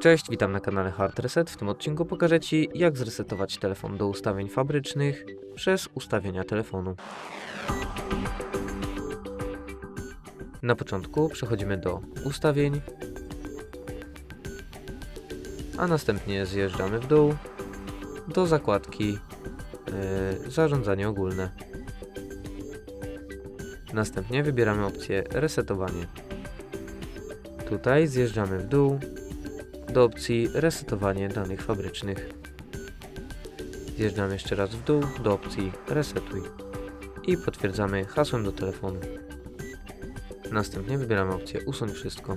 Cześć, witam na kanale Hard Reset. W tym odcinku pokażę Ci, jak zresetować telefon do ustawień fabrycznych przez ustawienia telefonu. Na początku przechodzimy do ustawień, a następnie zjeżdżamy w dół do zakładki yy, Zarządzanie ogólne. Następnie wybieramy opcję Resetowanie. Tutaj zjeżdżamy w dół do opcji Resetowanie danych fabrycznych. Zjeżdżamy jeszcze raz w dół do opcji Resetuj i potwierdzamy hasłem do telefonu. Następnie wybieramy opcję Usuń wszystko.